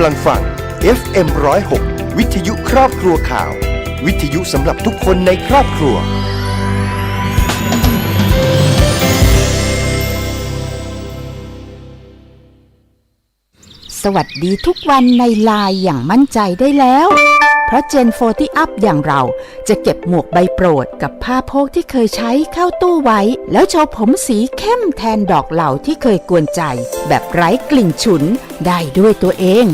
ำลังฟัง FM 106วิทยุครอบครัวข่าว วิทยุสำหรับทุกคนในครอบครัว สวัสดีทุกวันในไลน์อย่างมั่นใจได้แล้ว เพราะ Gen 40 Up อย่างเราจะเก็บหมวกใบโปรดกับผ้าโพกที่เคยใช้เข้าตู้ไว้ แล้วโชว์ผมสีเข้มแทนดอกเหล่าที่เคยกวนใจ แบบไร้กลิ่นฉุนได้ด้วยตัวเอง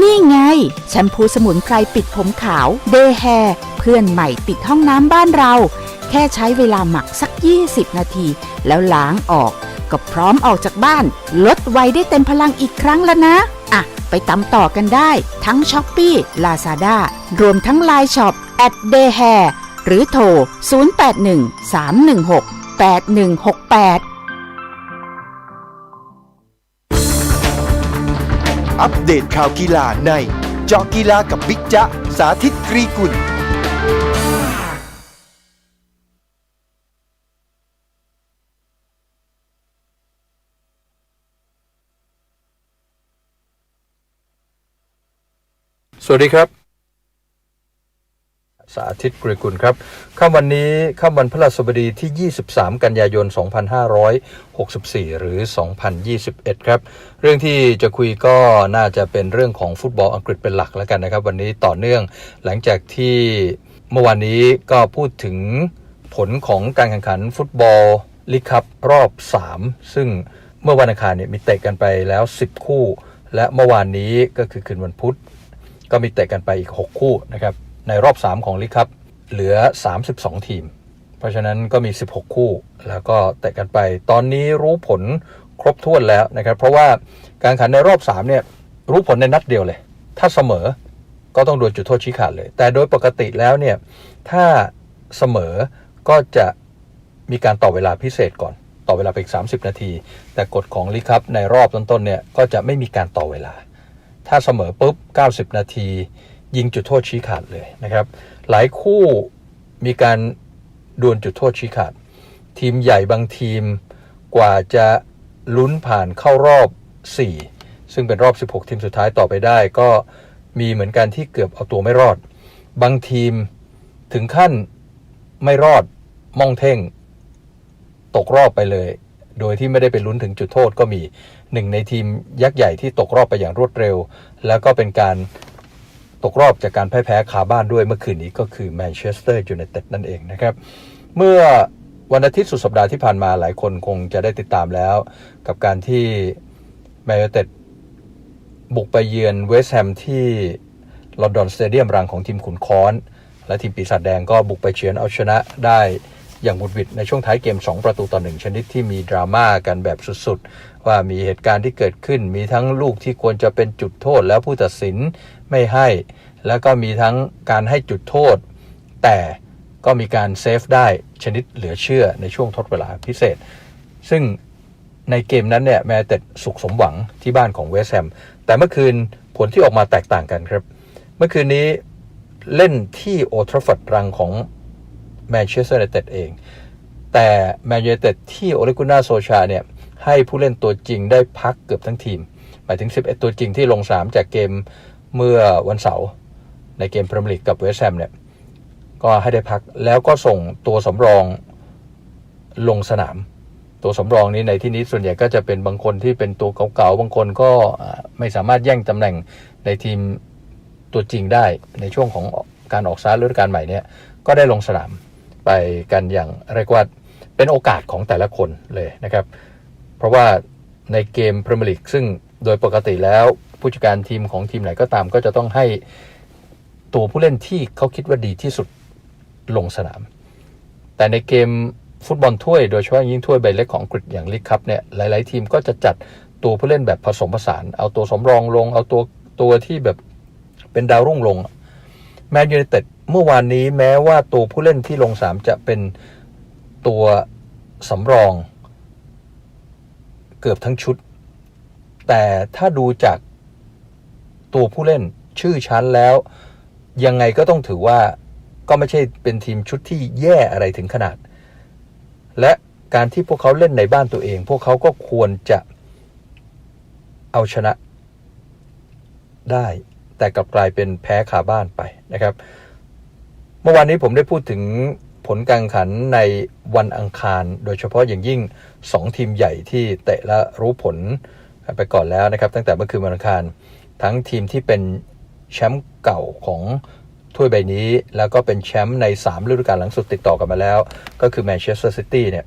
นี่ไง แชมพูสมุนไพรปิดผมขาวเดแฮเพื่อนใหม่ติดห้องน้ำบ้านเรา แค่ใช้เวลาหมักสัก 20 นาที แล้วล้างออก ก็พร้อมออกจากบ้าน ลดไวได้เต็มพลังอีกครั้งแล้วนะ อะ ไปตำต่อกันได้ ทั้ง s h อ p e e Lazada รวมทั้ง Line Shop at day hair หรือโทร 0813168168 อัปเดตข่าวกีฬาในจอกีฬากับบิ๊กจ๊ะสาธิตกรีกุลสวัสดีครับ สาธิตกรีกุลครับค่ำวันนี้ค่ำวันพฤหัสบดีที่ 23 กันยายน 2564 หรือ 2021 ครับ เรื่องที่จะคุยก็น่าจะเป็นเรื่องของฟุตบอลอังกฤษเป็นหลักแล้วกันนะครับ วันนี้ต่อเนื่องหลังจากที่เมื่อวานนี้ก็พูดถึงผลของการแข่งขันฟุตบอลลีกคัพรอบ 3 ซึ่งเมื่อวันอังคารเนี่ยมีเตะกันไปแล้ว 10 คู่ และเมื่อวานนี้ก็คือคืนวันพุธ ก็มีเตะกันไปอีก 6 คู่นะครับ ในรอบ 3 ของลีกครับเหลือ 32 ทีม เพราะฉะนั้นก็มี 16 คู่ แล้วก็เตะกันไป ตอนนี้รู้ผลครบถ้วนแล้วนะครับ เพราะว่าการแข่งขันในรอบ 3 เนี่ย รู้ผลในนัดเดียวเลย ถ้าเสมอก็ต้องโดนจุดโทษชี้ขาดเลย แต่โดยปกติแล้วเนี่ย ถ้าเสมอก็จะมีการต่อเวลาพิเศษก่อน ต่อเวลาไปอีก 30 นาที แต่กฎของลีกครับในรอบต้นๆเนี่ย ก็จะไม่มีการต่อเวลา ถ้าเสมอปุ๊บ 90 นาที ยิงจุดโทษชี้ขาดเลยนะครับ หลายคู่มีการดวลจุดโทษชี้ขาด ทีมใหญ่บางทีมกว่าจะลุ้นผ่านเข้ารอบ 4 ซึ่งเป็นรอบ 16 ทีมสุดท้ายต่อไปได้ ก็มีเหมือนกันที่เกือบเอาตัวไม่รอด บางทีมถึงขั้นไม่รอดมองเท่ง ตกรอบไปเลย โดยที่ไม่ได้ไปลุ้นถึงจุดโทษก็มีหนึ่งในทีมยักษ์ใหญ่ที่ตกรอบไปอย่างรวดเร็ว แล้วก็เป็นการ ตกรอบจากการแพ้แพ้คาบ้านด้วยเมื่อคืนนี้ก็คือแมนเชสเตอร์ยูไนเต็ดนั่นเองนะครับ เมื่อวันอาทิตย์สุดสัปดาห์ที่ผ่านมาหลายคนคงจะได้ติดตามแล้ว กับการที่แมนยูไนเต็ดบุกไปเยือนเวสต์แฮมที่ลอนดอนสเตเดียมรังของทีมขุนค้อน และทีมปีศาจแดงก็บุกไปเฉือนเอาชนะได้อย่างบุดวิดในช่วงท้ายเกม 2 ประตูต่อหนึ่งชนิดที่มีดราม่ากันแบบสุดๆ ว่ามีเหตุการณ์ที่เกิดขึ้นมีทั้งลูกที่ควรจะเป็นจุดโทษแล้วผู้ตัดสิน ไม่ให้ แล้วก็มีทั้งการให้จุดโทษ แต่ก็มีการเซฟได้ชนิดเหลือเชื่อในช่วงทดเวลาพิเศษ ซึ่งในเกมนั้นเนี่ยแม้แต่สุขสมหวังที่บ้านของเวสแฮมแต่เมื่อคืนผลที่ออกมาแตกต่างกันครับ เมื่อคืนนี้เล่นที่โอทราฟอร์ดรังของแมนเชสเตอร์ยูไนเต็ดเอง แต่แมนยูไนเต็ดที่โอเลกุน่าโซชาเนี่ยให้ผู้เล่นตัวจริงได้พักเกือบทั้งทีม หมายถึง 11 ตัวจริงที่ลงสามจากเกม เมื่อวันเสาร์ในเกมพรีเมียร์ลีกกับเวสต์แฮมเนี่ย ก็ให้ได้พักแล้วก็ส่งตัวสำรองลงสนาม ตัวสำรองนี้ในที่นี้ส่วนใหญ่ก็จะเป็นบางคนที่เป็นตัวเก่าๆ บางคนก็ไม่สามารถแย่งตำแหน่งในทีมตัวจริงได้ในช่วงของการออกซ้ายฤดูกาลใหม่เนี่ยก็ได้ลงสนามไปกันอย่างเรียกว่าเป็นโอกาสของแต่ละคนเลยนะครับ เพราะว่าในเกมพรีเมียร์ลีกซึ่งโดยปกติแล้ว ผู้จัดการทีมของทีมไหนก็ตาม ก็จะต้องให้ตัวผู้เล่นที่เขาคิดว่าดีที่สุดลงสนาม แต่ในเกมฟุตบอลถ้วยโดยเฉพาะอย่างยิ่งถ้วยใบเล็กของอังกอย่างลีกคัพเนี่ยหลาย ๆ ทีมก็จะจัดตัวผู้เล่นแบบผสมผสาน เอาตัวสำรองลง เอาตัวตัวที่แบบเป็นดาวรุ่งลงแมนยูไนเต็ดเมื่อวานนี้แม้ว่าตัวผู้เล่นที่ลงสนามจะเป็นตัวสำรอง เกือบทั้งชุด แต่ถ้าดูจาก ตัวผู้เล่นชื่อชั้นแล้ว ยังไงก็ต้องถือว่าก็ไม่ใช่เป็นทีมชุดที่แย่อะไรถึงขนาด และการที่พวกเขาเล่นในบ้านตัวเอง พวกเขาก็ควรจะเอาชนะได้แต่กลับกลายเป็นแพ้คาบ้านไปนะครับ เมื่อวานนี้ผมได้พูดถึงผลการแข่งขันในวันอังคาร โดยเฉพาะอย่างยิ่ง 2 ทีมใหญ่ที่เตะและรู้ผลไปก่อนแล้วนะครับ ตั้งแต่เมื่อคืนวันอังคาร ทั้งทีมที่เป็นแชมป์เก่าของถ้วยใบนี้ แล้วก็เป็นแชมป์ใน 3 ฤดูกาลหลังสุดติดต่อกันมาแล้ว ก็คือแมนเชสเตอร์ซิตี้เนี่ย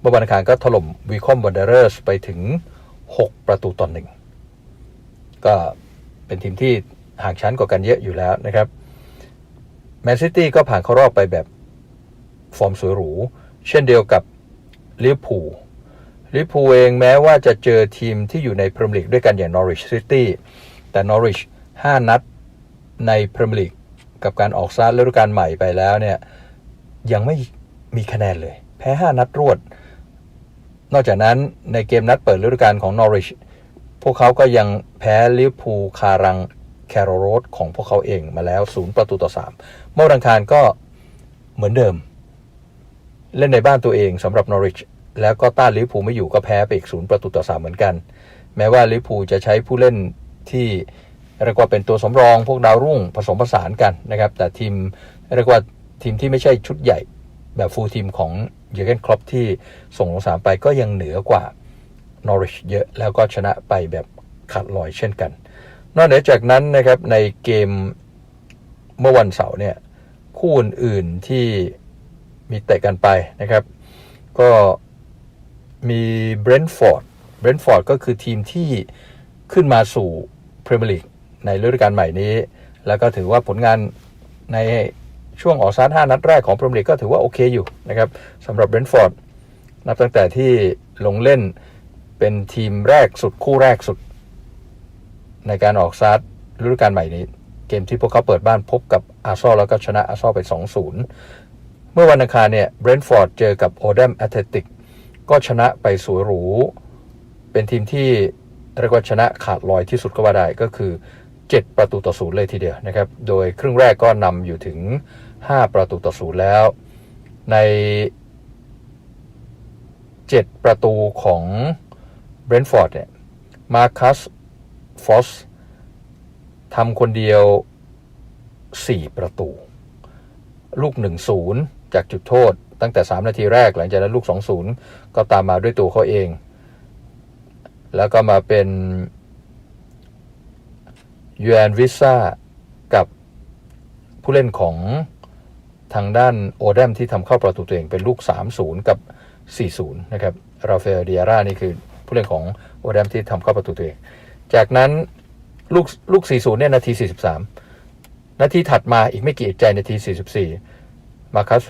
เมื่อวันอังคารก็ถล่มวีคอมวันเดอร์สไปถึง 6 ประตูต่อหนึ่งก็เป็นทีมที่ห่างชั้นกว่ากันเยอะอยู่แล้วนะครับแมนซิตี้ก็ผ่านเข้ารอบไปแบบฟอร์มสวยหรู เช่นเดียวกับลิเวอร์พูลลิเวอร์พูลเองแม้ว่าจะเจอทีมที่อยู่ในพรีเมียร์ลีกด้วยกันอย่างนอริชซิตี้ แต่นอริช5 นัดในพรีเมียร์ลีกกับการออกซาร์ฤดูกาลใหม่ไปแล้วเนี่ยยังไม่มีคะแนนเลย แพ้ 5 นัดรวด นอกจากนั้นในเกมนัดเปิดฤดูกาลของนอริชพวกเขาก็ยังแพ้ลิเวอร์พูลคารังแคโรโรสของพวกเขาเองมาแล้ว 0 ประตูต่อ 3 เมื่อวันอังคารก็เหมือนเดิม เล่นในบ้านตัวเองสำหรับนอริชแล้วก็ต้านลิเวอร์พูลไม่อยู่ก็แพ้ไปอีก 0 ประตูต่อ 3 เหมือนกัน แม้ว่าลิเวอร์พูลจะใช้ผู้เล่น ที่เรียกว่าเป็นตัวสำรองพวกดาวรุ่งผสมผสานกันนะครับ แต่ทีมเรียกว่าทีมที่ไม่ใช่ชุดใหญ่แบบฟูลทีมของเยอร์เกนครอปที่ส่งลงสนามไปก็ยังเหนือกว่านอริชเยอะ แล้วก็ชนะไปแบบขาดลอยเช่นกัน นอกนอจากนั้นนะครับในเกมเมื่อวันเสาร์เนี่ยคู่อื่นๆที่มีเตะกันไปนะครับ ก็มีเบรนท์ฟอร์ดเบรนท์ฟอร์ดก็คือทีมที่ขึ้นมาสู่ พรีเมียร์ลีกในฤดูกาลใหม่นี้ แล้วก็ถือว่าผลงานในช่วงออกซาร์ห้านัดแรกของพรีเมียร์ลีกก็ถือว่าโอเคอยู่นะครับสำหรับเบรนท์ฟอร์ดนับตั้งแต่ที่ลงเล่นเป็นทีมแรกสุดคู่แรกสุด ในการออกซาร์ฤดูกาลใหม่นี้ เกมที่พวกเขาเปิดบ้านพบกับอาร์ซอลแล้วก็ชนะอาร์ซอลไป 2-0 เมื่อวันอังคารเนี่ยเบรนท์ฟอร์ดเจอกับโอเดมแอตเลติกก็ชนะไปสวยหรู เป็นทีมที่ เรียกว่าชนะขาดลอยที่สุดก็ว่าได้ก็คือ 7 ประตูต่อศูนย์เลยทีเดียวนะครับ โดยครึ่งแรกก็นำอยู่ถึง 5 ประตูต่อศูนย์แล้ว ใน 7 ประตูของเบรนท์ฟอร์ดเนี่ยมาคัสฟอสทำคนเดียว 4 ประตู ลูก 1-0 จากจุดโทษตั้งแต่ 3 นาทีแรกหลังจากนั้นลูก 2-0 ก็ตามมาด้วยตัวเขาเอง แล้วก็มาเป็นยูแอนวิซ่ากับผู้เล่นของทางด้านโอเดมที่ทำเข้าประตูตัวเองเป็นลูก 3-0 กับ 4-0 นะครับ ราฟาเอลเดียร่านี่คือผู้เล่นของโอเดมที่ทำเข้าประตูตัวเอง จากนั้นลูกลูก 4-0 เนี่ยนาที 43 นาทีถัดมาอีกไม่กี่ใจนาที 44 มาคัส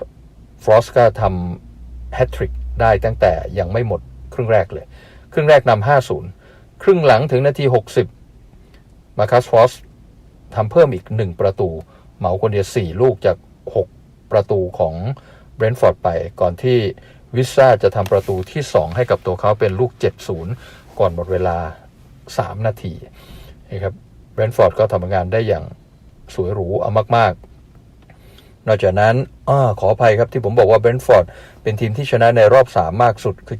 ฟรอสก็ทำแฮตทริกได้ตั้งแต่ยังไม่หมดครึ่งแรกเลย รึ่งแรกนำ5-0ครึ่งหลังถึงนาที60มาคัสฟอสทำเพิ่มอีก1ประตู เหมาคนเดียว4ลูกจาก6ประตูของเบรนท์ฟอร์ดไป ก่อนที่วิสซาจะทำประตูที่2ให้กับตัวเขาเป็นลูก7-0ก่อนหมดเวลา3นาทีนะครับเบรนท์ฟอร์ดก็ทำงานได้อย่างสวยหรูเอามาก ๆนอกจากนั้นอขออภัยครับที่ผมบอกว่าเบรนท์ฟอร์ดเป็นทีมที่ชนะในรอบ 3 มากสุดคือ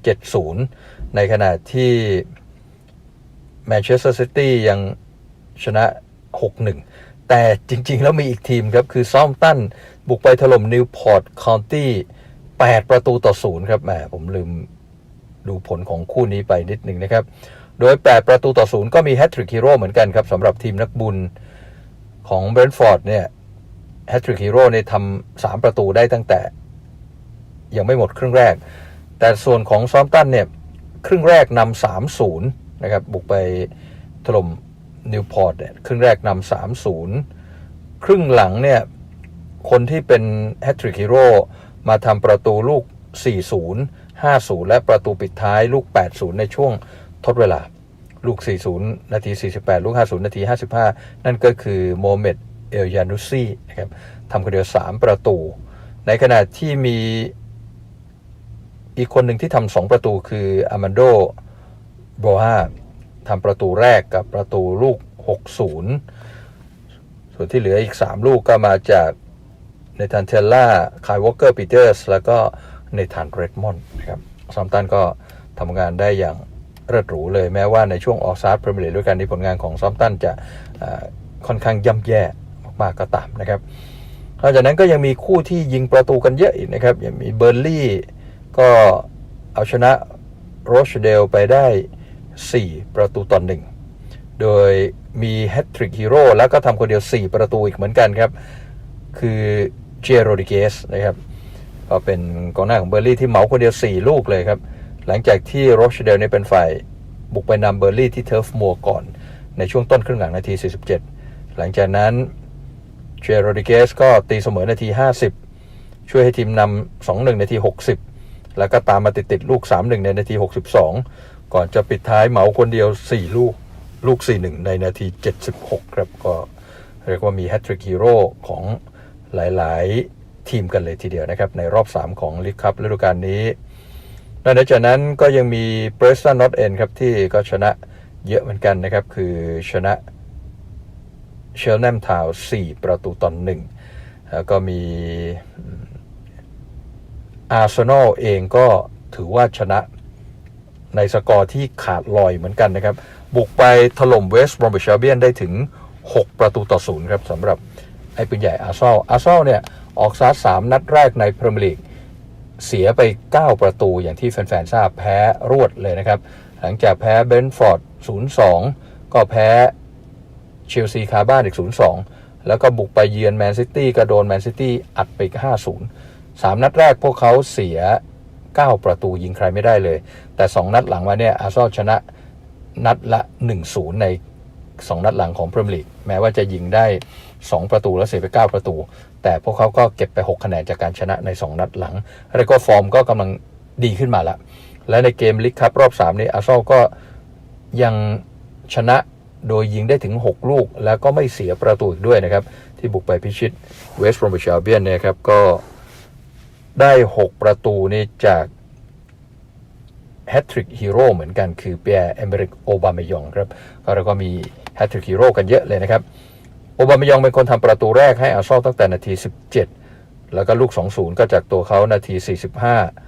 7-0 ในขณะที่แมนเชสเตอร์ซิตี้ยังชนะ 6-1 แต่จริง ๆ แล้วมีอีกทีมครับ คือซอมตันบุกไปถล่มนิวพอร์ตคอนตี้8ประตูต่อศูนย์ครับแหมผมลืมดูผลของคู่นี้ไปนิดหนึ่งนะครับ โดย 8 ประตูต่อศูนย์ก็มีแฮตทริกฮีโร่เหมือนกันครับสำหรับทีมนักบุญของเบรนท์ฟอร์ดเนี่ยแฮตทริกฮีโร่เนี่ยทำสามประตูได้ตั้งแต่ ยังไม่หมดครึ่งแรก แต่ส่วนของซ้อมตันเนี่ย ครึ่งแรกนำสามศูนย์นะครับบุกไปถล่มนิวพอร์ตครึ่งแรกนำสามศูนย์ครึ่งหลังเนี่ยคนที่เป็นแฮตทริกฮีโร่มาทำประตูลูก 40 50 และประตูปิดท้ายลูก 80 ในช่วงทดเวลา ลูก 40 นาที 48 ลูก 50 นาที 55 นั่นก็คือโมเมดเอลยานุซีนะครับทำคนเดียว 3 ประตู ในขณะที่มี อีกคนหนึ่งที่ทำสองประตูคืออามันโดโบฮาทำประตูแรกกับประตูลูก 60 ส่วนที่เหลืออีก 3 ลูกก็มาจากเนธานเทลล่าคายวอเกอร์ปีเตอร์สแล้วก็เนธานเรดมอนด์นะครับซอมตันก็ทำงานได้อย่างเลิศหรูเลยแม้ว่าในช่วงออกซาร์พรีเมียร์ลีกด้วยกันนี้ผลงานของซอมตันจะค่อนข้างย่ำแย่มากๆก็ตามนะครับนอกจากนั้นก็ยังมีคู่ที่ยิงประตูกันเยอะอีกนะครับยังมีเบอร์ลี่ ก็เอาชนะโรชเดลไปได้ 4 ประตูต่อหนึ่ง โดยมีแฮตทริกฮีโร่แล้วก็ทำคนเดียว 4 ประตูอีกเหมือนกันครับ คือเจโรดิเกสนะครับก็เป็นกองหน้าของเบอร์ลี่ที่เหมาคนเดียว 4 ลูกเลยครับ หลังจากที่โรชเดลเนี่ยเป็นฝ่ายบุกไปนำเบอร์ลี่ที่เทิร์ฟมัวก่อน ในช่วงต้นครึ่งหลังนาที 47 หลังจากนั้นเจโรดิเกสก็ตีเสมอนาที 50 ช่วยให้ทีมนำ2-1 นาที 60 แล้วก็ตามมาติดๆลูก 3-1 ในนาที 62 ก่อนจะปิดท้ายเหมาคนเดียว 4 ลูกลูก 4-1 ในนาที 76 ครับ ก็เรียกว่ามีแฮตทริกฮีโร่ของหลายๆทีมกันเลยทีเดียวนะครับ ในรอบ 3 ของลีกคัพฤดูกาลนี้นอกจากนั้นก็ยังมีเ r รสตันนอตเอนครับ ที่ก็ชนะเยอะเหมือนกันนะครับ คือชนะเชลแนมทาวน์4ประตูต่อหนึ่งแล้วก็มี อาร์เซนอลเองก็ถือว่าชนะในสกอร์ที่ขาดลอยเหมือนกันนะครับ บุกไปถล่มเวสต์บรอมบิชเบียนได้ถึง 6 ประตูต่อศูนย์ครับสำหรับไอ้ปืนใหญ่อาร์เซอลอาร์เซอลเนี่ย ออกซาสามนัดแรกในพรีเมียร์ลีกเสียไป 9 ประตูอย่างที่แฟนๆทราบแพ้รวดเลยนะครับ หลังจากแพ้เบนฟอร์ด 0-2 ก็แพ้เชลซีคาบ้านอีก 0-2 แล้วก็บุกไปเยือนแมนซิตี้ก็โดนแมนซิตี้อัดไปก5-0 สามนัดแรกพวกเขาเสีย 9 ประตูยิงใครไม่ได้เลย แต่ 2 นัดหลังมาเนี่ยอาร์ซอลชนะนัดละ 1-0 ใน 2 นัดหลังของพรีเมียร์ลีกแม้ว่าจะยิงได้ 2 ประตูแล้วเสียไป 9 ประตู แต่พวกเขาก็เก็บไป 6 คะแนนจากการชนะใน 2 นัดหลังแล้วก็ฟอร์มก็กำลังดีขึ้นมาละและในเกมลิกคัพรอบ 3 นี้อาร์ซอลก็ยังชนะโดยยิงได้ถึง 6 ลูก แล้วก็ไม่เสียประตูอีกด้วยนะครับ ที่บุกไปพิชิตเวสต์บรอมบิชอัลเบียนเนี่ยครับก็ ได้ 6 ประตูนี่จากแฮตทริกฮีโร่เหมือนกันคือเปียร์เอเมริกโอบามายองครับก็เราก็มีแฮตทริกฮีโร่กันเยอะเลยนะครับ โอบามายองเป็นคนทำประตูแรกให้อาร์ซอลตั้งแต่นาที 17 แล้วก็ลูก 2-0 ก็จากตัวเขานาที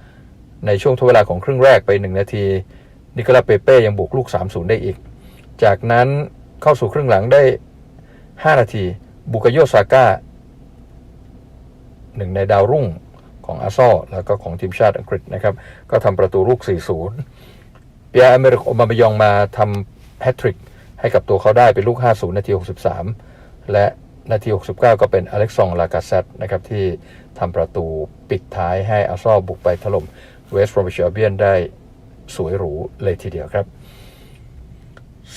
45 ในช่วงทดเวลาของครึ่งแรกไป 1 นาที นิโคลาเปเป้ยังบุกลูก 3-0 ได้อีก จากนั้นเข้าสู่ครึ่งหลังได้ 5 นาทีบุกโยซาก้าหนึ่งในดาวรุ่ง ของอาร์ซอลแล้วก็ของทีมชาติอังกฤษนะครับ ก็ทำประตูลูก 4-0 เปียร์อเมริกโอบามายองมาทำแฮตทริกให้กับตัวเขาได้เป็นลูก 5-0 นาที 63 และนาที 69 ก็เป็นอเล็กซองลากาเซตนะครับที่ทำประตูปิดท้ายให้อาร์ซอลบุกไปถล่มเวสต์บรอมบิชเบียนได้สวยหรูเลยทีเดียวครับ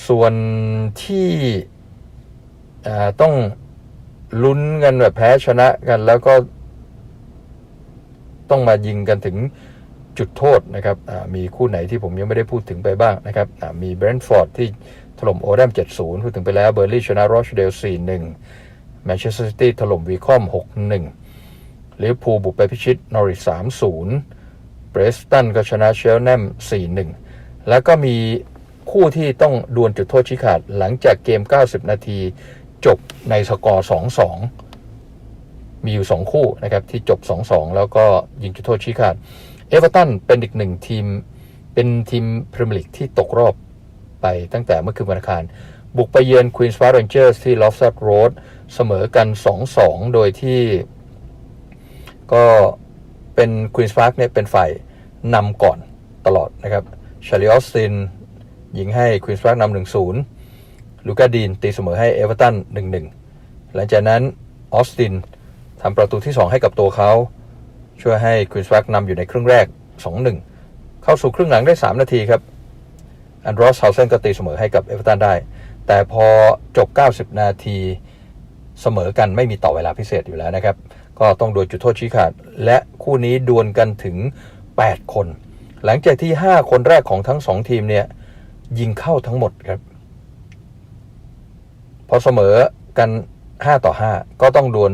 ส่วนที่ต้องลุ้นกันแบบแพ้ชนะกันแล้วก็ ต้องมายิงกันถึงจุดโทษนะครับมีคู่ไหนที่ผมยังไม่ได้พูดถึงไปบ้างนะครับมีเบรนท์ฟอร์ดที่ถล่มโอแดม7-0 พูดถึงไปแล้วเบอร์ลี่ชนะโรชเดล4-1แมนเชสเตอร์ซิตี้ถล่มวีคอม 6-1ลิเวอร์พูลบุกไปพิชิตนอริส3-0เบรสตันก็ชนะเชลแนม4-1 แล้วก็มีคู่ที่ต้องดวลจุดโทษชี้ขาดหลังจากเกม 90 นาทีจบในสกอร์ 2-2 มีอยู่ 2 คู่นะครับที่จบ 2-2 แล้วก็ยิงจุดโทษชี้ขาด เอเวอร์ตันเป็นอีกหนึ่งทีม เป็นทีมพรีเมียร์ลีกที่ตกรอบไปตั้งแต่เมื่อคืนวันอังคาร บุกไปเยือนควีนส์พาร์เรนเจอร์สที่ลอฟซัดโรดเสมอกัน 2-2 โดยที่ก็เป็นควีนส์พาร์ k เนี่ยเป็นฝ่ายนำก่อนตลอดนะครับชาลิออสตินยิงให้ควีนส์พาร์ k นำ1-0ลูกาดีนตีเสมอให้เอเวอร์ตัน1-1หลังจากนั้นออสติน ทำประตูที่ 2 ให้กับตัวเขา ช่วยให้ควีนส์พาร์ k นำอยู่ในครึ่งแรก 2-1 เข้าสู่ครึ่งหลังได้ 3 นาทีครับอันดรอสเฮาเซนก็ตีเสมอให้กับเอเวอร์ตันได้ แต่พอจบ 90 นาทีเสมอกันไม่มีต่อเวลาพิเศษอยู่แล้วนะครับ ก็ต้องดวลจุดโทษชี้ขาด และคู่นี้ดวลกันถึง 8 คน หลังจากที่ 5 คนแรกของทั้ง 2 ทีมเนี่ยยิงเข้าทั้งหมดครับ พอเสมอกัน 5 ต่อ 5 ก็ต้องดวล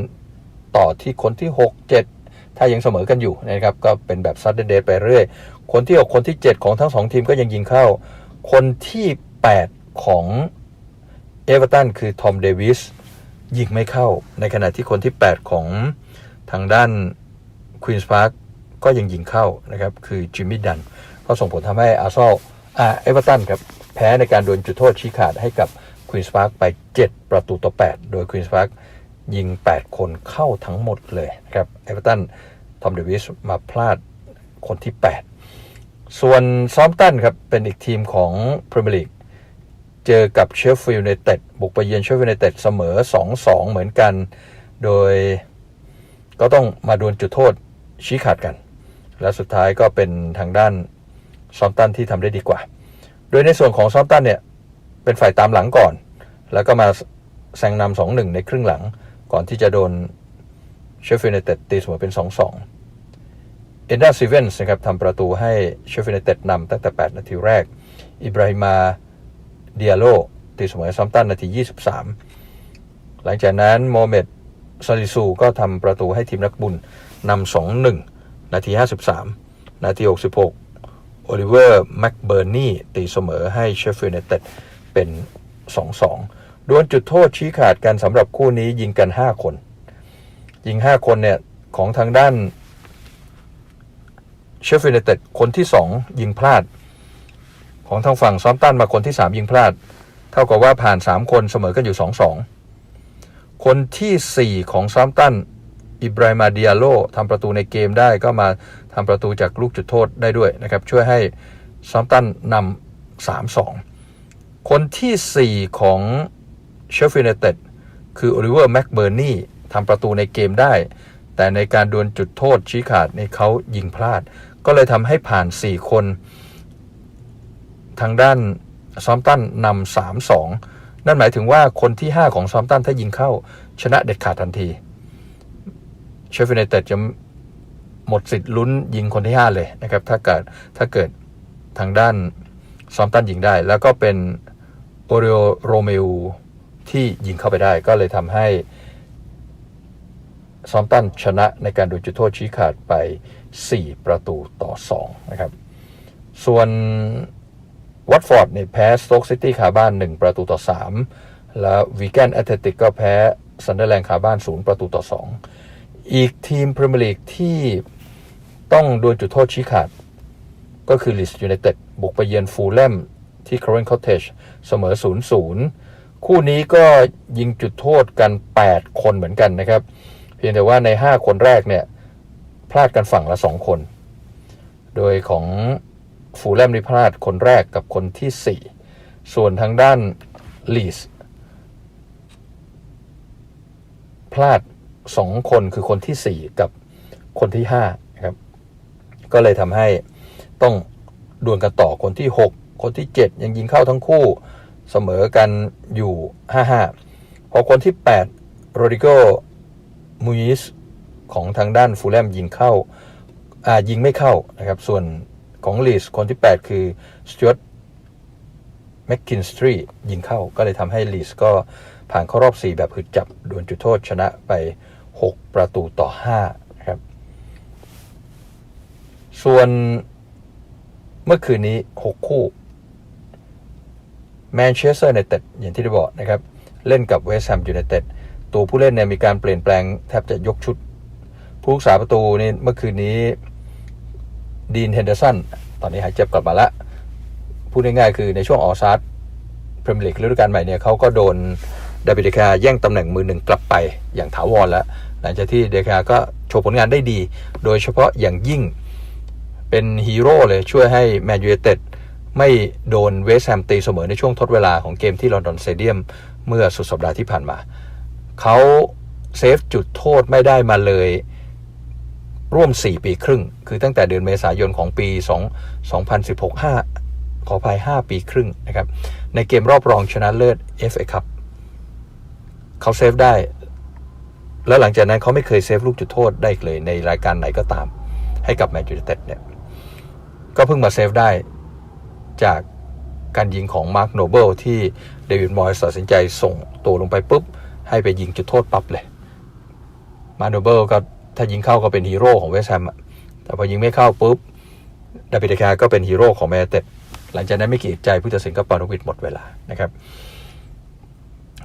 ต่อที่คนที่ 6 7 ถ้ายังเสมอกันอยู่นะครับ ก็เป็นแบบซัดเดย์ไปเรื่อย คนที่ 6 คนที่ 7 ของทั้ง 2 ทีมก็ยังยิงเข้า คนที่ 8 ของเอเวอร์ตันคือทอมเดวิสยิงไม่เข้า ในขณะที่คนที่ 8 ของทางด้านควีนส์พาร์คก็ยังยิงเข้านะครับ คือจิมมี่ดัน ก็ส่งผลทำให้อาร์เซอลอ่าเอเวอร์ตันครับแพ้ในการโดนจุดโทษชี้ขาดให้กับควีนส์พาร์คไป 7 ประตูต่อ 8 โดยควีนส์พาร์ค ยิง 8 คนเข้าทั้งหมดเลยนะครับเอเวอร์ตันทอมเดวิสมาพลาดคนที่ 8 ส่วนซอมตันครับ เป็นอีกทีมของพรีเมียร์ลีกเจอกับเชฟฟิลด์ในเต็ดบุกไปเยือนเชฟฟิลด์ในเต็ดเสมอ 2-2 เหมือนกัน โดยก็ต้องมาดวลจุดโทษชี้ขาดกัน และสุดท้ายก็เป็นทางด้านซอมตันที่ทำได้ดีกว่า โดยในส่วนของซอมตันเนี่ย เป็นฝ่ายตามหลังก่อน แล้วก็มาแซงนำสองหนึ่งในครึ่งหลัง ก่อนที่จะโดนเชฟฟิลด์ในเต็ดตีเสมอเป็น 2-2 เอ็นดาซีเวนส์นะครับทำประตูให้เชฟฟิลด์ในเต็ดนำตั้งแต่ 8 นาทีแรก อิบราฮิมาเดียโลตีเสมอซัมตันนาที 23 หลังจากนั้นโมเมดซาลิซูก็ทำประตูให้ทีมนักบุญนำ 2-1 นาที 53 นาที 66 โอลิเวอร์แม็กเบอร์นีตีเสมอให้เชฟฟิลด์ยูไนเต็ดเป็น 2-2 ดวลจุดโทษชี้ขาดกันสำหรับคู่นี้ยิงกัน 5 คน ยิง 5 คนเนี่ย ของทางด้านเชฟฟิลด์ยูไนเต็ดคนที่ 2 ยิงพลาด ของทางฝั่งซ้อมตันมาคนที่ 3 ยิงพลาด เท่ากับว่าผ่าน 3 คนเสมอกันอยู่ 2-2 คนทีสี่4 ของซ้อมตันอิบราฮิมาเดียโลทำประตูในเกมได้ก็มาทำประตูจากลูกจุดโทษได้ด้วยนะครับ ช่วยให้ซ้อมตันนำ3-2 คนทีสี่4 ของ เชฟฟิลด์ยูไนเต็ดคือโอลิเวอร์แม็กเบอร์นี่ทำประตูในเกมได้ แต่ในการดวลจุดโทษชี้ขาดในเขายิงพลาด ก็เลยทำให้ผ่าน 4 คน ทางด้านซอมตันนำสามสองนั่นหมายถึงว่าคนที่ 5 ของซอมตันถ้ายิงเข้า ชนะเด็ดขาดทันที เชฟฟิลด์ยูไนเต็ดจะหมดสิทธิ์ลุ้นยิงคนที่ 5 เลยนะครับ ถ้าเกิดถ้าเกิดทางด้านซอมตันยิงได้ แล้วก็เป็นโอริโอโรเมโอ ที่ยิงเข้าไปได้ก็เลยทำให้ซอมตันชนะในการดูจุดโทษชี้ขาดไป 4 ประตูต่อ 2 นะครับ ส่วนวัตฟอร์ดเนี่ยแพ้สโต๊กซิตี้คาบ้าน 1 ประตูต่อ 3 แล้ววีแกนแอตเลติกก็แพ้ซันเดอร์แลนด์คาบ้าน 0 ประตูต่อ 2 อีกทีมพรีเมียร์ลีกที่ต้องโดนจุดโทษชี้ขาด ก็คือลิสยูไนเต็ดบุกไปเยือนฟูลแลมที่คาร์เรนคอตเทจเสมอ 0-0 คู่นี้ก็ยิงจุดโทษกัน 8 คนเหมือนกันนะครับ เพียงแต่ว่าใน 5 คนแรกเนี่ยพลาดกันฝั่งละ 2 คน โดยของฟูแลมนี่พลาดคนแรกกับคนที่ 4 ส่วนทางด้านลีสพลาด 2 คนคือคนที่ 4 กับคนที่5นะครับ ก็เลยทำให้ต้องดวลกันต่อคนที่ 6 คนที่ 7 ยังยิงเข้าทั้งคู่ เสมอกันอยู่ 5-5 พอคนที่ 8 โรดิโกมูยิสของทางด้านฟูลแลมยิงเข้าอ่ายิงไม่เข้านะครับ ส่วนของลีสคนที่ 8 คือสจ u ตแมคคินสตรียิงเข้าก็เลยทำให้ลีสก็ผ่านเข้ารอบ 4 แบบหืดจับดวลจุดโทษชนะไป 6 ประตูต่อ5นะครับ ส่วนเมื่อคืนนี้ 6 คู่ แมนเชสเตอร์ n นเต็ดอย่างที่ได้บอกนะครับ เล่นกับเวสต์แฮมยูไนเต็ดตัวผู้เล่นเนี่ยมีการเปลี่ยนแปลงแทบจะยกชุด ผู้รักษาประตูนี่เมื่อคืนนี้ดีนเฮนเดอร์สันตอนนี้หายเจ็บกลับมาละพูดง่ายๆคือในช่วงออซาร์พรีเมียร์ลีกฤดูกาลใหม่เนี่ยเขาก็โดนดาบิดเดคาแย่งตำแหน่งมือหนึ่งกลับไปอย่างถาวรแล้ว หลังจากที่เดคาก็โชว์ผลงานได้ดี โดยเฉพาะอย่างยิ่งเป็นฮีโร่เลยช่วยให้แมนยูไนเต็ด ไม่โดนเวสแฮมตีเสมอในช่วงทดเวลาของเกมที่ลอนดอนสเตเดียมเมื่อสุดสัปดาห์ที่ผ่านมา เขาเซฟจุดโทษไม่ได้มาเลยร่วม 4 ปีครึ่ง คือตั้งแต่เดือนเมษายนของปี 2 2016 5 ขออภัย 5 ปีครึ่งนะครับ ในเกมรอบรองชนะเลิศ FA Cup เขาเซฟได้ แล้วหลังจากนั้นเขาไม่เคยเซฟลูกจุดโทษได้เลยในรายการไหนก็ตาม ให้กับแมนยูเต็ดเนี่ย ก็เพิ่งมาเซฟได้ จากการยิงของมาร์คโนเบิลที่เดวิดมอยส์ตัดสินใจส่งตัวลงไปปุ๊บ ให้ไปยิงจุดโทษปั๊บเลย มาร์คโนเบิลก็ถ้ายิงเข้าก็เป็นฮีโร่ของเวสต์แฮมแต่พอยิงไม่เข้าปุ๊บดาบิดคาก็เป็นฮีโร่ของแมนเต็ดหลังจากนั้นไม่กี่ใจผู้ตัดสินก็ปานวิทหมดเวลานะครับ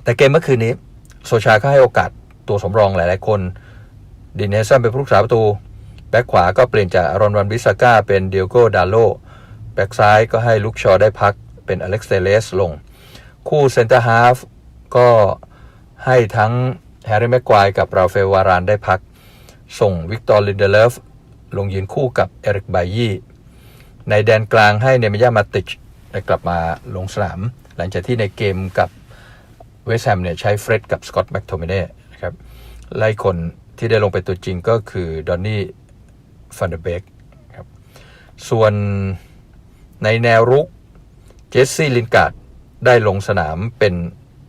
แต่เกมเมื่อคืนนี้ โซชาก็ให้โอกาสตัวสำรองหลาย ๆ คนดินเนสันเป็นผู้รักษาประตู แบ็คขวาก็เปลี่ยนจากอารอนวันบิสก้าเป็นเดียโกดาโล แบ็กซ้ายก็ให้ลุกชอได้พักเป็นอเล็กซ์เตเลสลง คู่เซนเตอร์ฮาฟก็ให้ทั้งแฮร์รี่แม็กควายกับราเฟลวารานได้พัก ส่งวิกตอร์ลินเดเลฟลงยืนคู่กับเอริกไบยี่ในแดนกลางให้เนมิยามาติชได้กลับมาลงสนาม หลังจากที่ในเกมกับเวสต์แฮมเนี่ยใช้เฟร็ดกับสกอตต์แม็กโทมิเน่นะครับไล่คนที่ได้ลงเป็นตัวจริงก็คือดอนนี่ฟันเดเบกครับส่วน ในแนวรุก เจสซี่ลินการ์ดได้ลงสนามเป็น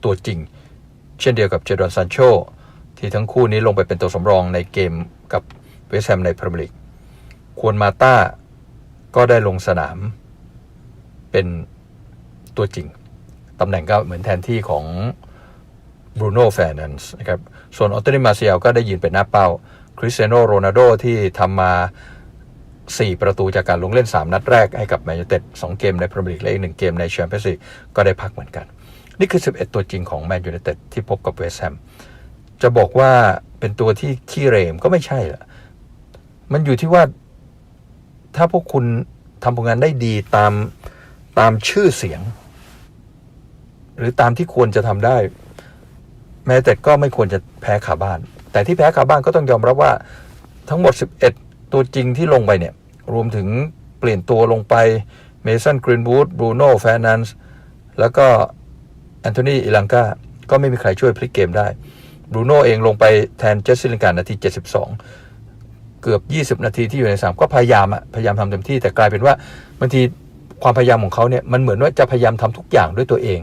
ตัวจริง เช่นเดียวกับเจดอนซานโชที่ทั้งคู่นี้ลงไปเป็นตัวสำรองในเกมกับเวสแฮมในพรีเมียร์ลีกควรมาต้าก็ได้ลงสนามเป็นตัวจริง ตำแหน่งก็เหมือนแทนที่ของบรูโน่แฟร์นันส์นะครับ ส่วนออตโตนิมาเซียลก็ได้ยืนเป็นหน้าเป้า คริสเตียโนโรนัลโดที่ทำมา 4 ประตูจากการลงเล่น 3 นัดแรกให้กับแมนยูเต็ด2เกมในพรีเมียร์ลีกและอีกหนึ่งเกมในแชมเปี้ยนส์ลีกก็ได้พักเหมือนกัน นี่คือ 11 ตัวจริงของแมนยูเต็ดที่พบกับเวสต์แฮมจะบอกว่าเป็นตัวที่ขี้เรมก็ไม่ใช่ละมันอยู่ที่ว่าถ้าพวกคุณทำผลงานได้ดีตามตามชื่อเสียง หรือตามที่ควรจะทำได้ แม้แต่ก็ไม่ควรจะแพ้ขาบ้าน แต่ที่แพ้ขาบ้านก็ต้องยอมรับว่าทั้งหมด 11 ตัวจริงที่ลงไปเนี่ย รวมถึงเปลี่ยนตัวลงไปเมสันกรีนวูดบรูโน่แฟนันส์แล้วก็แอนโทนีอิลังกาก็ไม่มีใครช่วยพลิกเกมได้บรูโน่เองลงไปแทนเจสซิลิงการนาที 72 เกือบ 20 นาทีที่อยู่ในสนามก็พยายามอะพยายามทำเต็มที่แต่กลายเป็นว่าบางทีความพยายามของเขาเนี่ยมันเหมือนว่าจะพยายามทำทุกอย่างด้วยตัวเอง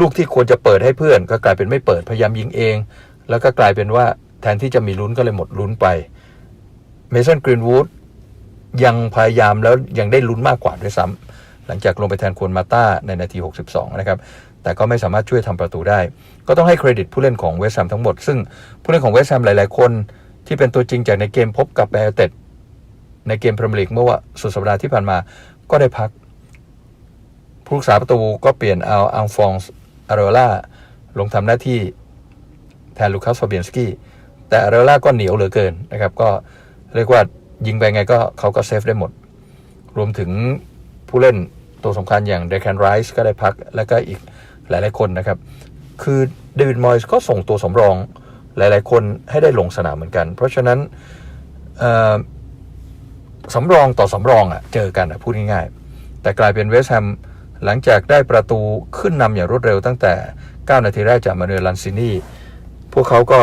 ลูกที่ควรจะเปิดให้เพื่อน ก็กลายเป็นไม่เปิดพยายามยิงเอง แล้วก็กลายเป็นว่าแทนที่จะมีลุ้นก็เลยหมดลุ้นไป เมสันกรีนวูดยังพยายามแล้วยังได้ลุ้นมากกว่าด้วยซ้ำหลังจากลงไปแทนควรมาต้าในนาที 62 นะครับ แต่ก็ไม่สามารถช่วยทำประตูได้ ก็ต้องให้เครดิตผู้เล่นของเวสต์แฮมทั้งหมด ซึ่งผู้เล่นของเวสต์แฮมหลาย ๆ คนที่เป็นตัวจริงจากในเกมพบกับแมนยูเต็ดในเกมพรีเมียร์ลีกเมื่อว่าสุดสัปดาห์ที่ผ่านมาก็ได้พัก ผู้รักษาประตูก็เปลี่ยนเอาอังฟองส์อาร์เรล่าลงทำหน้าที่แทนลูคัสฟาเบียนสกี้แต่อาร์เรล่าก็เหนียวเหลือเกินนะครับก็ เรียกว่ายิงไปไงก็เขาก็เซฟได้หมด รวมถึงผู้เล่นตัวสำคัญอย่างเดค a นไรส์ก็ได้พัก แล้วก็อีกหลายๆคนนะครับ คือเดวิดมอยส์ก็ส่งตัวสำรองหลายๆ คนให้ได้ลงสนามเหมือนกัน เพราะฉะนั้นสำรองต่อสำรองอะ่ะเจอกันอะ่ะพูดง่ายๆ แต่กลายเป็นเวสต์แฮมหลังจากได้ประตูขึ้นนำอย่างรวดเร็วตั้งแต่ 9 นาทีแรกจากมาเนลลันซินีพวกเขาก็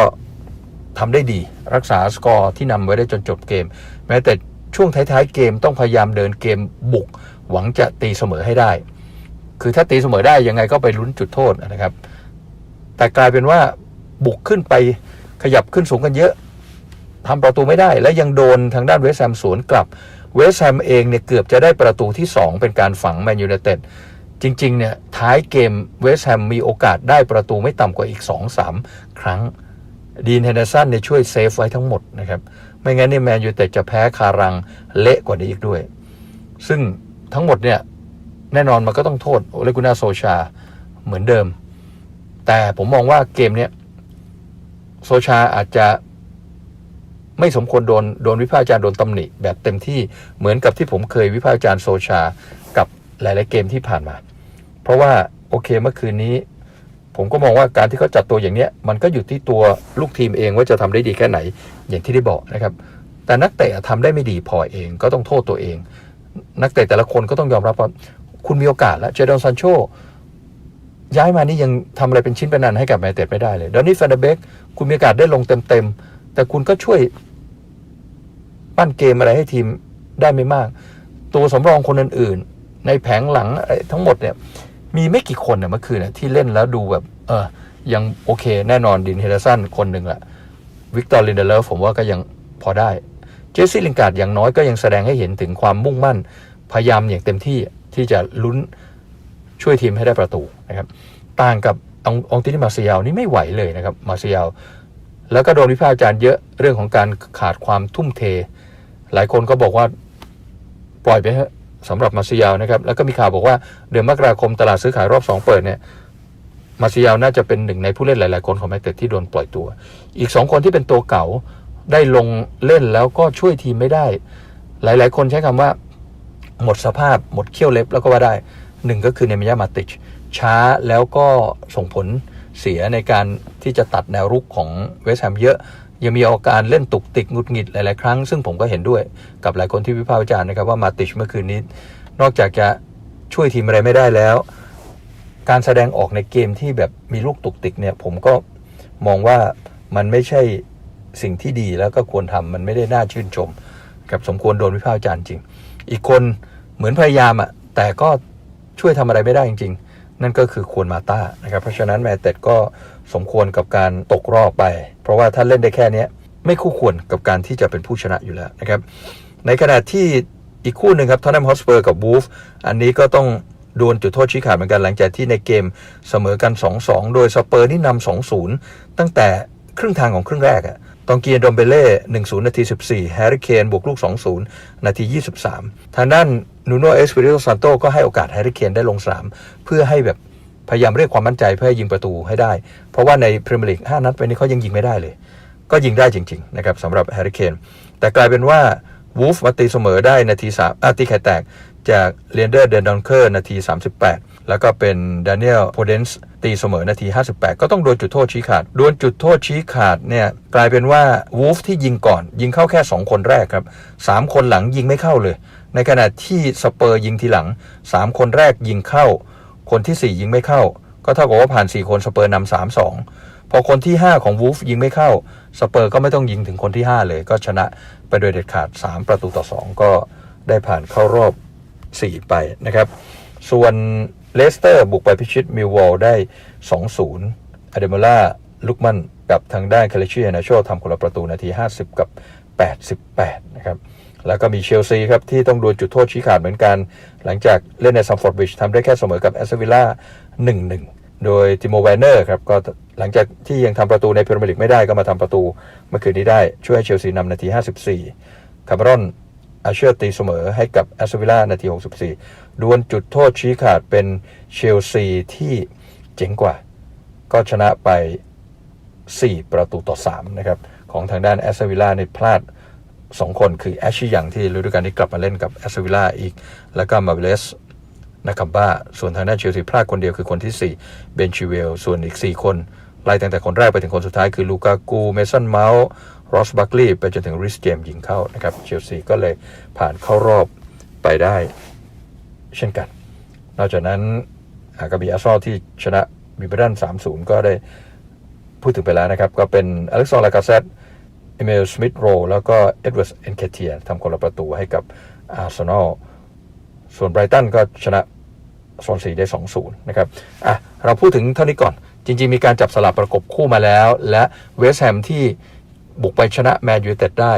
ทำได้ดี รักษาสกอร์ที่นำไว้ได้จนจบเกม แม้แต่ช่วงท้ายๆเกมต้องพยายามเดินเกมบุก หวังจะตีเสมอให้ได้ คือถ้าตีเสมอได้ยังไงก็ไปลุ้นจุดโทษนะครับ แต่กลายเป็นว่าบุกขึ้นไปขยับขึ้นสูงกันเยอะทำประตูไม่ได้ และยังโดนทางด้านเวสแฮมสวนกลับ เวสแฮมเองเนี่ยเกือบจะได้ประตูที่ 2 เป็นการฝังแมนยูไนเต็ดจริงๆเนี่ยท้ายเกมเวสแฮมมีโอกาสได้ประตูไม่ต่ำกว่าอีก 2-3 ครั้ง ดีนเฮนเดอร์สันเนี่ยช่วยเซฟไว้ทั้งหมดนะครับ ไม่งั้นเนี่ยแมนยูเต็ดจะแพ้คารังเละกว่านี้อีกด้วย ซึ่งทั้งหมดเนี่ยแน่นอนมันก็ต้องโทษโอเลกุนาโซชาเหมือนเดิม แต่ผมมองว่าเกมเนี้ยโซชาอาจจะไม่สมควรโดนโดนวิพากษ์วิจารณ์โดนตำหนิแบบเต็มที่เหมือนกับที่ผมเคยวิพากษ์วิจารณ์โซชา กับหลาย ๆ เกมที่ผ่านมา เพราะว่าโอเคเมื่อคืนนี้ ผมก็มองว่าการที่เขาจัดตัวอย่างเนี้ยมันก็อยู่ที่ตัวลูกทีมเองว่าจะทำได้ดีแค่ไหนอย่างที่ได้บอกนะครับ แต่นักเตะทำได้ไม่ดีพอเองก็ต้องโทษตัวเอง นักเตะแต่ละคนก็ต้องยอมรับว่าคุณมีโอกาสแล้วเจดอนซันโชย้ายมานี่ยังทำอะไรเป็นชิ้นเป็นอันให้กับแมนเต็ดไม่ได้เลยดอนนี่แฟนเดเบกคุณมีโอกาสได้ลงเต็มๆแต่คุณก็ช่วยปั้นเกมอะไรให้ทีมได้ไม่มาก ตัวสำรองคนอื่นๆ ในแผงหลังอะไรทั้งหมดเนี่ย มีไม่กี่คนเนี่ยเมื่อคืนนี่ยที่เล่นแล้วดูแบบ เออ ยังโอเค แน่นอนดินเฮเดอร์สันคนหนึ่งแหละวิกตอร์ลินเดเลฟผมว่าก็ยังพอได้ เจสซี่ลิงการ์ดอย่างน้อยก็ยังแสดงให้เห็นถึงความมุ่งมั่น พยายามอย่างเต็มที่ที่จะลุ้นช่วยทีมให้ได้ประตูนะครับ ต่างกับององตินิมาเซียลนี่ไม่ไหวเลยนะครับมาเซียลแล้วก็โดนวิพากษ์วิจารณ์เยอะเรื่องของการขาดความทุ่มเท หลายคนก็บอกว่าปล่อยไปเถอะ สำหรับมาซียาลนะครับ แล้วก็มีข่าวบอกว่าเดือนมกราคมตลาดซื้อขายรอบ 2 เปิดเนี่ยมาซียาลน่าจะเป็นหนึ่งในผู้เล่นหลาย ๆ คนของแมนเต็ดที่โดนปล่อยตัว อีกสองคนที่เป็นตัวเก่าได้ลงเล่นแล้วก็ช่วยทีมไม่ได้ หลาย ๆ คนใช้คำว่า หมดสภาพหมดเขี้ยวเล็บแล้วก็ว่าได้หนึ่งก็คือเนมิยามาติชช้าแล้วก็ส่งผล เสียในการที่จะตัดแนวรุกของเวสต์แฮมเยอะยังมีอาการเล่นตุกติกหงุดหงิดหลายๆครั้ง ซึ่งผมก็เห็นด้วยกับหลายคนที่วิพากษ์วิจารณ์นะครับว่ามาติชเมื่อคืนนี้ นอกจากจะช่วยทีมอะไรไม่ได้แล้ว การแสดงออกในเกมที่แบบมีลูกตุกติกเนี่ย ผมก็มองว่ามันไม่ใช่สิ่งที่ดีแล้วก็ควรทำมันไม่ได้น่าชื่นชม กับสมควรโดนวิพากษ์วิจารณ์จริง อีกคนเหมือนพยายามอะแต่ก็ช่วยทำอะไรไม่ได้จริง ๆ นั่นก็คือควรมาต้านะครับเพราะฉะนั้นแมนเต็ดก็สมควรกับการตกรอบไป เพราะว่าถ้าเล่นได้แค่นี้ไม่คู่ควรกับการที่จะเป็นผู้ชนะอยู่แล้วนะครับในขณะที่อีกคู่หนึ่งครับทอนแนมฮอสเปอร์กับวูฟอันนี้ก็ต้องโดนจุดโทษชี้ขาดเหมือนกันหลังจากที่ในเกมเสมอกัน 2-2 โดยสเปอร์นี่นำ2-0 ตั้งแต่ครึ่งทางของครึ่งแรกอะตองเกียร์ดอมเบเล่ 1-0 นาที 14 แฮร์รี่เคนบวกลูก 2-0 นาที 23 ทางด้าน นูโนเอสปิริโตซานโตก็ให้โอกาสแฮร์รี่เคนได้ลงสนามเพื่อให้แบบพยายามเรียกความมั่นใจเพื่อให้ยิงประตูให้ได้ เพราะว่าในพรีเมียร์ลีก5นัดไปนี้เขายังยิงไม่ได้เลย ก็ยิงได้จริงๆนะครับสำหรับแฮร์รี่เคนแต่กลายเป็นว่าวูฟมาตีเสมอได้นาทีสามอาตีไข่แตกจากเลนเดอร์เดนดอนเคอร์นาที 38 แล้วก็เป็นดานิเอลโพเดนส์ตีเสมอนาที 58 ก็ต้องโดนจุดโทษชี้ขาด โดนจุดโทษชี้ขาดเนี่ยกลายเป็นว่าวูฟที่ยิงก่อน ยิงเข้าแค่ 2 คนแรกครับ 3 คนหลังยิงไม่เข้าเลย ในขณะที่สเปอร์ยิงทีหลัง 3 คนแรกยิงเข้า คนที่ 4 ยิงไม่เข้า ก็เท่ากับว่าผ่าน 4 คนสเปอร์นำสามสองพอคนที่ 5 ของวูฟยิงไม่เข้า สเปอร์ก็ไม่ต้องยิงถึงคนที่ 5 เลย ก็ชนะไปโดยเด็ดขาด 3 ประตูต่อ 2 ก็ได้ผ่านเข้ารอบ 4 ไปนะครับ ส่วนเลสเตอร์บุกไปพิชิตมิลวอลได้ 2-0อเดมล่าลุกมันกับทางด้านคาเลชิอนาโชทำคนละประตูนาที 50 กับ 88 นะครับ แล้วก็มีเชลซีครับ ที่ต้องโดนจุดโทษชี้ขาดเหมือนกัน หลังจากเล่นในซัมฟอร์ดบริดจ์ทำได้แค่เสมอกับแอสตันวิลล่า1-1โดยติโมแวนเนอร์ครับก็หลังจากที่ยังทำประตูในพรีเมียร์ลีกไม่ได้ก็มาทำประตูเมื่อคืนนี้ได้ช่วยให้เชลซีนำนาที 54 คาร์บรอนอาเชอร์ตีเสมอให้กับแอสตันวิลล่านาที 64 ดวลจุดโทษชี้ขาดเป็นเชลซีที่เจ๋งกว่า ก็ชนะไป 4 ประตูต่อ 3 นะครับ ของทางด้านแอสตันวิลล่าในพลาด 2คนคือแอชชิยังที่ฤดูกาลนี้กลับมาเล่นกับแอสตันวิลล่าอีก แล้วก็มาเบลสนาคัมบ้าส่วนทางด้านเชลซีพลาดคนเดียวคือคนที่ 4 เบนชิเวล ส่วนอีก 4 คน ไล่ตั้งแต่คนแรกไปถึงคนสุดท้ายคือลูกากูเมสันเมาส์รอสบัคลีย์ไปจนถึงริสเจมยิงเข้านะครับเชลซีก็เลยผ่านเข้ารอบไปได้เช่นกัน นอกจากนั้นอาก็มีอาซอที่ชนะบิบรัน3-0 ก็ได้พูดถึงไปแล้วนะครับ ก็เป็นอเล็กซานดร์ลากาเซต เอเมลสมิธโรแล้วก็เอ็ดเวิร์ดเอนเคเทียทำคนละประตูให้กับอาร์เซนอลส่วนไบรตันก็ชนะโซนสีได้ 2-0 นะครับ อะ เราพูดถึงเท่านี้ก่อน จริง ๆ มีการจับสลับประกบคู่มาแล้ว และเวสต์แฮมที่บุกไปชนะแมนยูไนเต็ดได้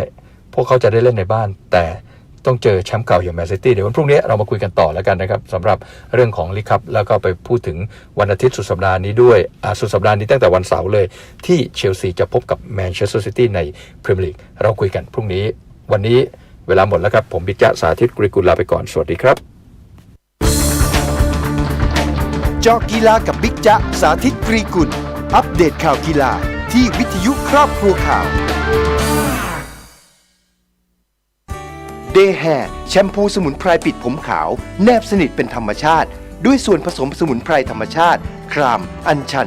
พวกเขาจะได้เล่นในบ้าน แต่ ต้องเจอแชมป์เก่าอย่างแมนซิตี้เดี๋ยววันพรุ่งนี้เรามาคุยกันต่อแล้วกันนะครับสำหรับเรื่องของลีคัพแล้วก็ไปพูดถึงวันอาทิตย์สุดสัปดาห์นี้ด้วยอาสุดสัปดาห์นี้ตั้งแต่วันเสาร์เลย ที่เชลซีจะพบกับแมนเชสเตอร์ซิตี้ในพรีเมียร์ลีกเราคุยกันพรุ่งนี้ วันนี้เวลาหมดแล้วครับผมบิ๊กจ๊ะสาธิตกรีกุลลาไปก่อนสวัสดีครับเจากีฬากับบิ๊กจ๊ะสาธิตกรีกุลอัปเดตข่าวกีฬาที่วิทยุครอบครัวข่าว เดแฮแชมพูสมุนไพรปิดผมขาว แนบสนิทเป็นธรรมชาติ ด้วยส่วนผสมสมุนไพรธรรมชาติ คราม อัญชัน